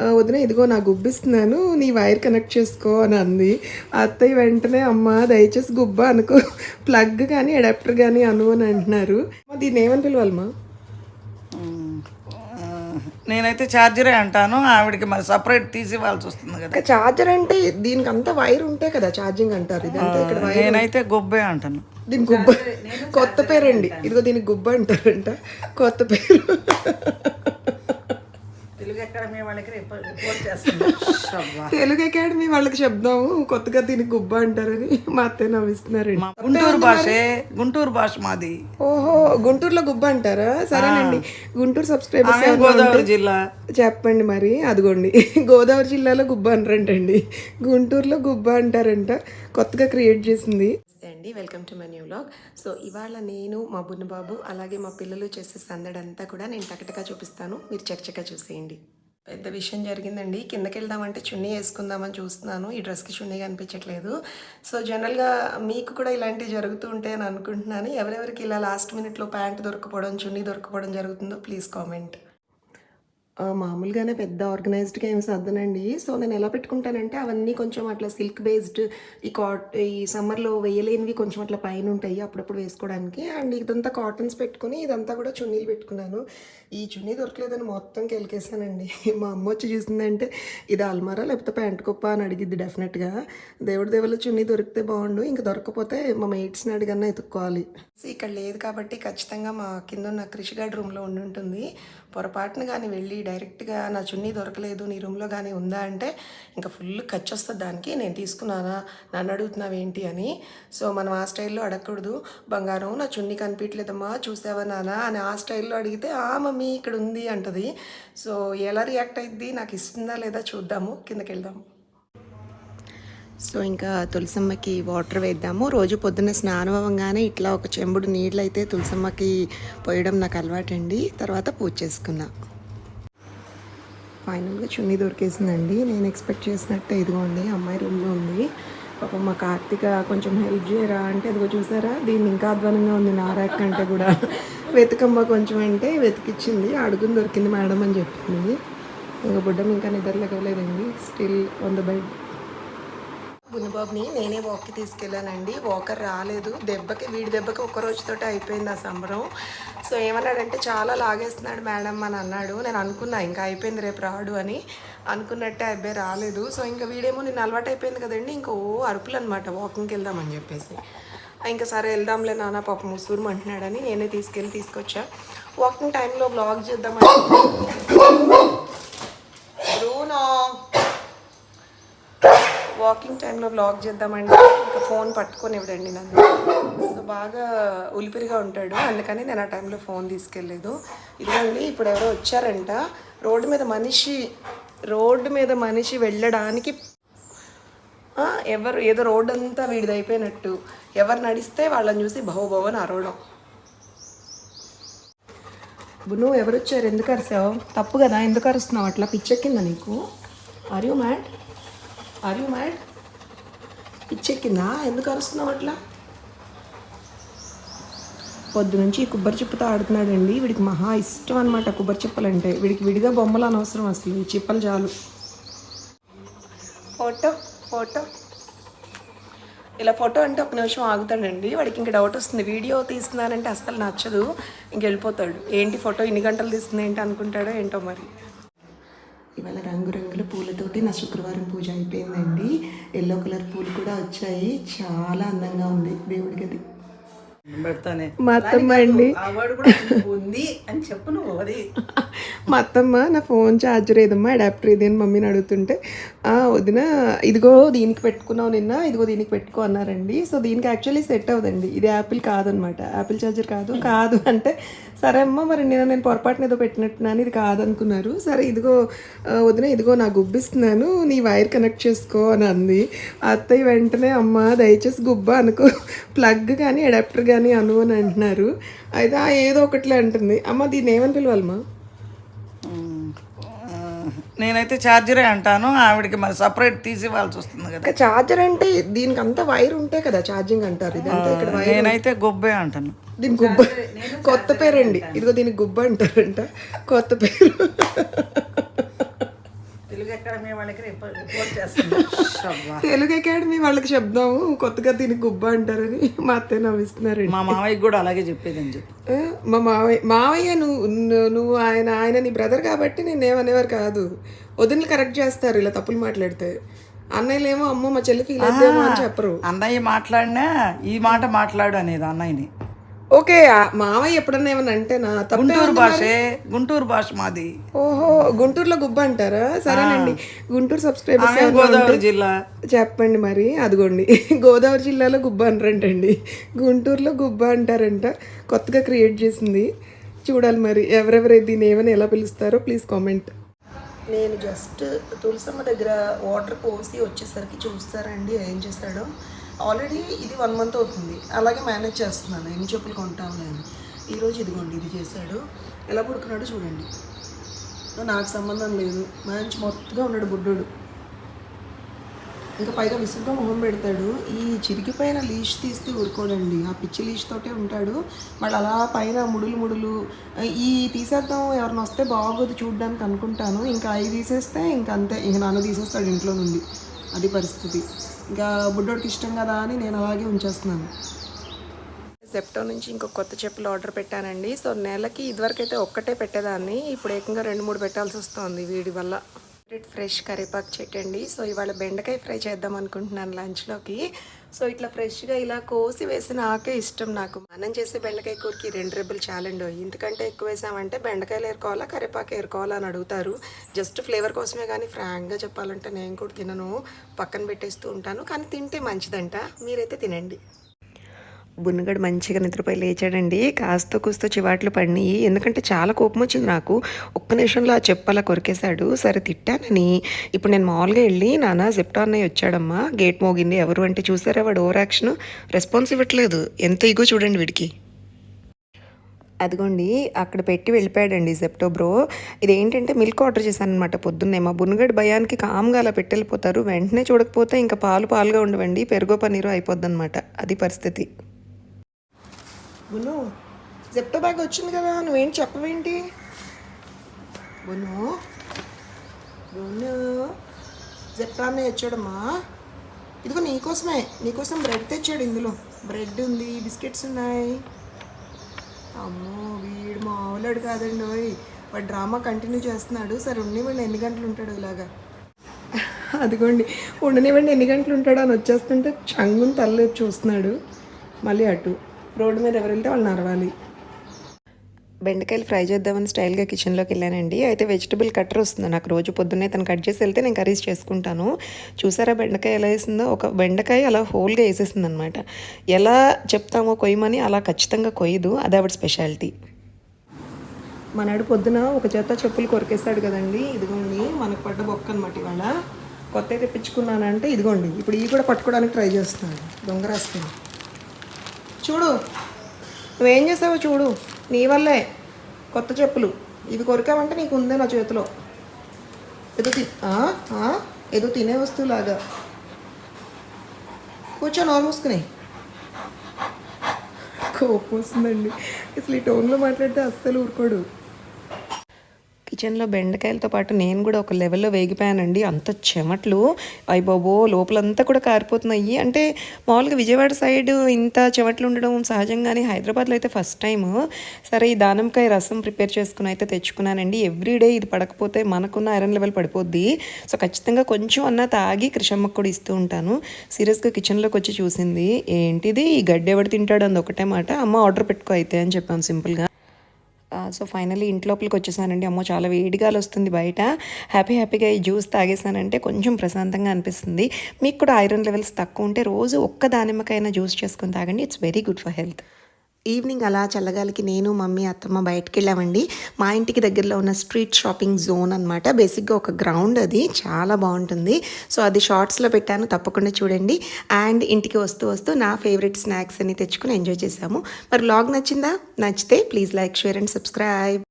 "ఆ, వదిన ఇదిగో నా గుబ్బిస్తున్నాను నీ వైర్ కనెక్ట్ చేసుకో అని అంది. అత్తయ్య వెంటనే అమ్మ దయచేసి గుబ్బ అనుకో ప్లగ్ కానీ అడాప్టర్ కానీ అను అని అంటున్నారు. అమ్మ, దీన్ని ఏమని పిలవాలమ్మా? నేనైతే ఛార్జరే అంటాను ఆవిడకి మరి సపరేట్ తీసి ఇవ్వాల్సి వస్తుంది కదా. ఇంకా ఛార్జర్ అంటే దీనికి అంతా వైర్ ఉంటే కదా ఛార్జింగ్ అంటారు. ఇదంతా ఇక్కడ వైర్ నేనైతే గొబ్బే అంటాను. దీని గుబ్బ. కొత్త పేరండి. ఇదిగో దీనికి గుబ్బ అంటారంట. కొత్త పేరు. అకాడమీ వాళ్ళకి రిపోర్ట్ చేస్తుంది తెలుగు అకాడమీ వాళ్ళకి చెప్దాము. కొత్తగా దీనికి గుబ్బ అంటారని మా అత్తయ్య నవ్విస్తున్నారండి. గుంటూరు భాషే గుంటూరు భాష మాది. ఓహో గుంటూరులో గుబ్బ అంటారా? సరేనండి. గుంటూరు సబ్స్క్రైబర్స్ గోదావరి జిల్లా. చెప్పండి మరి అదిగోండి. గోదావరి జిల్లాలో గుబ్బ అంటారంటండి గుంటూరులో గుబ్బ అంటారంట. కొత్తగా క్రియేట్ చేసింది. అండి. Welcome to my new vlog so ఇవాళ నేను మా బున్నబాబు అలాగే మా పిల్లలు చేసే సందడంతా కూడా నేను టకటగా చూపిస్తాను. మీరు చకచకా చూసేయండి. పెద్ద విషయం జరిగిందండి. కిందకి వెళ్దామంటే చున్నీ వేసుకుందామని చూస్తున్నాను. ఈ డ్రెస్కి చున్నీ కనిపించట్లేదు. సో జనరల్గా మీకు కూడా ఇలాంటివి జరుగుతూ ఉంటాయి అని అనుకుంటున్నాను. ఎవరెవరికి ఇలా లాస్ట్ మినిట్లో ప్యాంట్ దొరకపోవడం చున్నీ దొరకపోవడం జరుగుతుందో ప్లీజ్ కామెంట్. మామూలుగానే పెద్ద ఆర్గనైజ్డ్గా ఏమి సర్దనండి. సో నేను ఎలా పెట్టుకుంటానంటే అవన్నీ కొంచెం అట్లా సిల్క్ బేస్డ్ ఈ కాట్ ఈ సమ్మర్లో వేయలేనివి కొంచెం అట్లా పైన ఉంటాయి అప్పుడప్పుడు వేసుకోవడానికి. అండ్ ఇదంతా కాటన్స్ పెట్టుకుని ఇదంతా కూడా చున్నీలు పెట్టుకున్నాను. ఈ చున్నీ దొరకలేదని మొత్తం కెలికేసానండి మా అమ్మ వచ్చి చూసిందంటే ఇది అల్మారా లేకపోతే ప్యాంట్ కుప్ప? అని అడిగిద్ది డెఫినెట్గా. దేవుడి దేవుళ్ళ చున్నీ దొరికితే బాగుండు ఇంకా దొరకకపోతే మా మేట్స్ని అడిగన్నా ఎత్తుక్కోవాలి. సో ఇక్కడ లేదు కాబట్టి ఖచ్చితంగా మా కింద ఉన్న కృషిగాడ్ రూమ్లో ఉండి ఉంటుంది. పొరపాటున కానీ వెళ్ళి డైరెక్ట్గా నా చున్నీ దొరకలేదు నీ రూమ్లో కానీ ఉందా అంటే ఇంకా ఫుల్ ఖర్చు వస్తుంది దానికి. నేను తీసుకున్నానా? నన్ను అడుగుతున్నావు ఏంటి అని. సో మనం ఆ స్టైల్లో అడగకూడదు. బంగారం నా చున్నీ కనిపించలేదమ్మా చూసావా నానా అని ఆ స్టైల్లో అడిగితే ఆ మమ్మీ ఇక్కడ ఉంది అంటది. సో ఎలా రియాక్ట్ అయింది నాకు ఇస్తుందా లేదా చూద్దాము. కిందకి వెళ్దాము సో ఇంకా తులసమ్మకి వాటర్ వేద్దాము. రోజు పొద్దున్న స్నానం అవ్వగానే ఇట్లా ఒక చెంబుడు నీళ్ళు అయితే తులసమ్మకి పోయడం నాకు అలవాటండి. తర్వాత పూజ చేసుకున్నా. ఫైనల్గా చున్నీ దొరికేసిందండి. నేను ఎక్స్పెక్ట్ చేసినట్టే ఇదిగోండి అమ్మాయి రూమ్లో ఉంది. పాపం మా కార్తీక కొంచెం హెల్ప్ చేయరా అంటే అదిగో చూసారా దీన్ని ఇంకా అధ్వానంగా ఉంది నారాక్ కంటే కూడా. వెతకమ్మ కొంచెం అంటే వెతికిచ్చింది. అడుగుని దొరికింది మేడం అని చెప్పింది. ఇంకా బుడ్డం ఇంకా నిద్ర నిద్రలేకలేదండి స్టిల్ ఆన్ ద బెడ్ బున్నబాబుని నేనే వాక్కి తీసుకెళ్ళానండి. వాకర్ రాలేదు. దెబ్బకి వీడి దెబ్బకి ఒక రోజుతోటి అయిపోయింది ఆ సంబరం. సో ఏమన్నాడంటే చాలా లాగేస్తున్నాడు మేడం అని అన్నాడు. నేను అనుకున్నా ఇంకా అయిపోయింది రేపు రాడు అని. అనుకున్నట్టే అబ్బాయి రాలేదు. సో ఇంకా వీడేమో నేను అలవాటు అయిపోయింది కదండి. ఇంకా ఓ అరుపులు అనమాట వాకింగ్కి వెళ్దామని చెప్పేసి. ఇంకా సరే వెళ్దాంలే నాన్న పాప ముసూరు అంటున్నాడని నేనే తీసుకెళ్ళి తీసుకొచ్చా. వాకింగ్ టైంలో బ్లాగ్ చేద్దామని వాకింగ్ టైంలో వ్లాగ్ చేద్దామంటే ఇంకా ఫోన్ పట్టుకొని ఇవ్వడండి నన్ను. సో బాగా ఉలిపిరిగా ఉంటాడు. అందుకని నేను ఆ టైంలో ఫోన్ తీసుకెళ్ళలేదు. ఇదిగోండి ఇప్పుడు ఎవరో వచ్చారంట. రోడ్డు మీద మనిషి రోడ్డు మీద మనిషి వెళ్ళడానికి ఎవరు ఏదో రోడ్డు అంతా వీడిదైపోయినట్టు. ఎవరు నడిస్తే వాళ్ళని చూసి బహుబవన్ అని అరవడం. నువ్వు ఎవరు వచ్చారు ఎందుకు అరిసావు? తప్పు కదా? ఎందుకు అరుస్తున్నావు? అట్లా పిచ్చెక్కిందా నీకు? Are you mad are you mad పిచ్చెక్కిందా ఎందుకు అరుస్తున్నావు అట్లా? పొద్దు నుంచి కొబ్బరి చిప్పతో ఆడుతున్నాడండి. వీడికి మహా ఇష్టం అనమాట కొబ్బరి చిప్పలంటే. వీడికి విడిగా బొమ్మలు అనవసరం అసలు. ఈ చిప్పలు చాలు. Photo photo. ఇలా ఫోటో అంటే ఒక నిమిషం ఆగుతాడండి. వాడికి ఇంకా డౌట్ వస్తుంది. వీడియో తీస్తున్నానంటే అస్సలు నచ్చదు. ఇంక వెళ్ళిపోతాడు. ఏంటి ఫోటో ఇన్ని గంటలు తీస్తుంది ఏంటి అనుకుంటాడో ఏంటో మరి. ఇవాళ రంగురంగుల పూలతోటి నా శుక్రవారం పూజ అయిపోయిందండి. ఎల్లో కలర్ పూలు కూడా వచ్చాయి. చాలా అందంగా ఉంది దేవుడి గది. మా అత్తమ్మ అండి. ఉంది అని చెప్పు నువ్వు అది. మా అత్తమ్మ నా ఫోన్ ఛార్జర్ ఏదమ్మా అడాప్టర్ ఇది అని మమ్మీని అడుగుతుంటే "ఆ, వదిన ఇదిగో దీనికి పెట్టుకున్నావు నిన్న ఇదిగో దీనికి పెట్టుకో అన్నారండి. సో దీనికి యాక్చువల్లీ సెట్ అవ్వదండి. ఇది యాపిల్ కాదనమాట. యాపిల్ ఛార్జర్ కాదు. కాదు అంటే సరే అమ్మ మరి నేను నేను పొరపాటున ఏదో పెట్టినట్టున్నాను ఇది కాదనుకున్నారు. సరే ఇదిగో వదిన ఇదిగో నా గుబ్బిస్తున్నాను నీ వైర్ కనెక్ట్ చేసుకో అని అంది. అత్తయ్య వెంటనే అమ్మ దయచేసి గుబ్బ అనుకో. ప్లగ్ కానీ అడాప్టర్ కానీ అను అని అంటున్నారు. అయితే "ఆ, ఏదో ఒకట్లే అంటుంది. అమ్మ దీన్ని ఏమని పిలవాలమ్మా? నేనైతే ఛార్జరే అంటాను. ఆవిడకి మరి సపరేట్ తీసి ఇవ్వాల్సి వస్తుంది కదా. ఛార్జర్ అంటే దీనికి అంతా వైర్ ఉంటే కదా ఛార్జింగ్ అంటారు. ఇదంతా ఇక్కడ నేనైతే గొబ్బే అంటాను. దీని గుబ్బ కొత్త పేరండి. ఇదిగో దీనికి గుబ్బ అంటారంట. కొత్త పేరు. అకాడమీ వాళ్ళకి రిపోర్ట్ చేస్తున్నా. తెలుగు అకాడమీ వాళ్ళకి చెప్దాము. కొత్తగా దీనికి గుబ్బ అంటారని మా అత్తయ్య నవ్విస్తున్నారండి. మా మామయ్యకి కూడా అలాగే చెప్పేదని చెప్పి. మా మావయ్య మావయ్య నువ్వు నువ్వు- ఆయన ఆయన నీ బ్రదర్ కాబట్టి నేనేమనేవారు కాదు. వదినలు కరెక్ట్ చేస్తారు ఇలా తప్పులు మాట్లాడితే. అన్నయ్యలేమో అమ్మో మా చెల్లి ఫీల్ అని చెప్పరు. అన్నయ్య మాట్లాడినా ఈ మాట మాట్లాడు అనేది అన్నయ్యని. ఓకే ఆ మావయ్య ఎప్పుడన్నా ఏమన్నా అంటేనా గుంటూరు భాషే గుంటూరు భాష మాది. ఓహో గుంటూరులో గుబ్బ అంటారా? సరేనండి. గుంటూరు సబ్స్క్రైబర్స్ గోదావరి జిల్లా. చెప్పండి మరి అదిగోండి. గోదావరి జిల్లాలో గుబ్బ అనరంటండి. గుంటూరులో గుబ్బ అంటారంట. కొత్తగా క్రియేట్ చేసింది. చూడాలి మరి ఎవరెవరైతే దీన్ని ఏమని ఎలా పిలుస్తారో ప్లీజ్ కామెంట్ నేను జస్ట్ తులసమ్మ దగ్గర వాటర్ పోసి వచ్చేసరికి చూస్తారండి ఏం చేస్తాడో. ఆల్రెడీ ఇది వన్ మంత్ అవుతుంది. అలాగే మేనేజ్ చేస్తున్నాను. ఎన్ని చెప్పులు కొంటాను నేను? ఈరోజు ఇదిగోండి ఇది చేశాడు. ఎలా పుడుకున్నాడు చూడండి. నాకు సంబంధం లేదు. మంచి మొత్తగా ఉన్నాడు బుడ్డోడు. ఇంకా పైగా విసుగ్గా మొహం పెడతాడు. ఈ చిరిగిపోయిన లీష్ తీస్తే ఊరుకోడండి ఆ పిచ్చి లీష్ తోటే ఉంటాడు. మళ్ళీ అలా పైన ముడులు ముడులు. ఈ తీసేద్దాం ఎవరిని వస్తే బాగోదు చూడడానికి అనుకుంటాను. ఇంకా అవి తీసేస్తే ఇంకా అంతే. ఇంక నాన్న తీసేస్తాడు ఇంట్లో నుండి. అది పరిస్థితి. ఇంకా బుడ్డోడికి ఇష్టం కదా అని నేను అలాగే ఉంచేస్తున్నాను. సెప్టో నుంచి ఇంకొక కొత్త చెప్పులు ఆర్డర్ పెట్టానండి. సో నెలకి ఇదివరకైతే ఒక్కటే పెట్టేదాన్ని. ఇప్పుడు ఏకంగా రెండు మూడు పెట్టాల్సి వస్తుంది వీడి వల్ల. ఫ్రెష్ కరివేపాకు చెట్టు అండి. సో ఇవాళ బెండకాయ ఫ్రై చేద్దాం అనుకుంటున్నాను లంచ్లోకి సో ఇట్లా ఫ్రెష్గా ఇలా కోసి వేసిన ఆకే ఇష్టం నాకు. మనం చేసే బెండకాయ కూరకి రెండు రెబ్బలు చాలండి. ఎందుకంటే ఎక్కువ వేసామంటే బెండకాయలు ఏరుకోవాలా కరివేపాకు ఏరుకోవాలా అని అడుగుతారు. జస్ట్ ఫ్లేవర్ కోసమే కానీ ఫ్రాంక్గా చెప్పాలంటే నేను కూడా తినను. పక్కన పెట్టేస్తూ ఉంటాను. కానీ తింటే మంచిదంట. మీరైతే తినండి. బున్నగడు మంచిగా నిద్రపోయి లేచాడండి. కాస్త కూస్తో చివాట్లు పడినాయి. ఎందుకంటే చాలా కోపం వచ్చింది నాకు. ఒక్క నిమిషంలో ఆ చెప్పు అలా కొరికేశాడు. సరే తిట్టానని. ఇప్పుడు నేను మామూలుగా వెళ్ళి నాన్న జిప్టా అన్నయ్య వచ్చాడమ్మా. గేట్ మోగింది. ఎవరు అంటే చూసారా వాడు ఓవర్ యాక్షన్? రెస్పాన్స్ ఇవ్వట్లేదు. ఎంత ఇగో చూడండి వీడికి. అదిగోండి. అక్కడ పెట్టి వెళ్ళిపోయాడండి జెప్టో బ్రో. ఇదేంటంటే మిల్క్ ఆర్డర్ చేశాను అనమాట పొద్దున్నే. మా బునగడ్ భయానికి కామ్గా అలా పెట్టి వెళ్ళిపోతారు. వెంటనే చూడకపోతే ఇంకా పాలు పాలుగా ఉండవండి. పెరుగో పన్నీరు అయిపోద్ది అనమాట అది పరిస్థితి. బును జెప్టో బ్యాగ్ వచ్చింది కదా నువ్వేం చెప్పవేంటి? బును బును జెప్టో అన్నయ్య వచ్చాడమ్మా. ఇదిగో నీకోసమే నీకోసం బ్రెడ్ తెచ్చాడు ఇందులో. బ్రెడ్ ఉంది బిస్కెట్స్ ఉన్నాయి. అమ్మో వీడు మామూలుడు కాదండి ఓయ్. వాడు డ్రామా కంటిన్యూ చేస్తున్నాడు. సరే ఉండేవాడిని ఎన్ని గంటలు ఉంటాడు ఇలాగా? అదిగోండి ఉండనివ్వండి ఎన్ని గంటలు ఉంటాడు అని వచ్చేస్తుంటే చంగుని తల్లి చూస్తున్నాడు. మళ్ళీ అటు. రోడ్డు మీద ఎవరు వెళ్తే వాళ్ళు నరవాలి బెండకాయలు ఫ్రై చేద్దామని స్టైల్గా కిచెన్లోకి వెళ్ళానండి. అయితే వెజిటబుల్ కట్టర్ వస్తుంది. నాకు రోజు పొద్దున్నే తను కట్ చేసి వెళ్తే నేను కర్రీస్ చేసుకుంటాను. చూసారా బెండకాయ ఎలా వేసిందో? ఒక బెండకాయ అలా హోల్గా వేసేసింది అనమాట ఎలా చెప్తామో కొయ్యమని అలా ఖచ్చితంగా కొయ్యదు. అది ఆవిడ స్పెషాలిటీ. మనాడు పొద్దున ఒక జత చెప్పులు కొరికేస్తాడు కదండి. ఇదిగోండి మనకు పడ్డ బొక్క అనమాట ఇవాళ. కొత్త తెప్పించుకున్నానంటే ఇదిగోండి. ఇప్పుడు ఇవి కూడా పట్టుకోవడానికి ట్రై చేస్తున్నాడు దొంగ రాస్తుంది చూడు. నువ్వేం చేసావో చూడు. నీ వల్లే. కొత్త చెప్పులు. ఇవి కొరికావంటే నీకు ఉందే నా చేతిలో. ఏదో తి ఏదో తినే వస్తువులాగా. కూర్చో నోరు మూసుకుని. కోపం వస్తుందండి. అసలు ఈ టోన్లో మాట్లాడితే అస్సలు ఊరుకోడు. కిచెన్లో బెండకాయలతో పాటు నేను కూడా ఒక లెవెల్లో వేగిపోయానండి. అంత చెమట్లు. అయ్య బాబో లోపలంతా కూడా కారిపోతున్నాయి. అంటే మామూలుగా విజయవాడ సైడ్ ఇంత చెమట్లు ఉండడం సహజంగానే హైదరాబాద్లో అయితే ఫస్ట్ టైం సరే ఈ దానిమ్మకాయ రసం ప్రిపేర్ చేసుకుని అయితే తెచ్చుకున్నానండి. ఎవ్రీడే ఇది పడకపోతే మనకున్న ఐరన్ లెవెల్ పడిపోద్ది. సో ఖచ్చితంగా కొంచెం అన్న తాగి కృషమ్మకు కూడా ఇస్తూ ఉంటాను. సీరియస్గా కిచెన్లోకి వచ్చి చూసింది. ఏంటిది? ఈ గడ్డి ఎవడు తింటాడు? అంది ఒకటే మాట. అమ్మ ఆర్డర్ పెట్టుకో అయితే అని చెప్పాను సింపుల్గా. సో ఫైనల్లీ ఇంట్లోపలికి వచ్చేసానండి. అమ్మో చాలా వేడిగాలు వస్తుంది బయట. హ్యాపీ హ్యాపీగా ఈ జ్యూస్ తాగేసానంటే కొంచెం ప్రశాంతంగా అనిపిస్తుంది. మీకు కూడా ఐరన్ లెవెల్స్ తక్కువ ఉంటే రోజు ఒక్క దానిమ్మకైనా జ్యూస్ చేసుకొని తాగండి. It's very good for health. Evening అలా చల్లగాలికి నేను మమ్మీ అత్తమ్మ బయటకు వెళ్ళామండి మా ఇంటికి దగ్గరలో ఉన్న స్ట్రీట్ షాపింగ్ జోన్ అనమాట బేసిక్గా ఒక గ్రౌండ్ అది. చాలా బాగుంటుంది. సో అది షార్ట్స్లో పెట్టాను. తప్పకుండా చూడండి. అండ్ ఇంటికి వస్తూ వస్తూ నా ఫేవరెట్ స్నాక్స్ అని తెచ్చుకుని ఎంజాయ్ చేసాము మరి లాగ్ నచ్చిందా? నచ్చితే please like share and subscribe.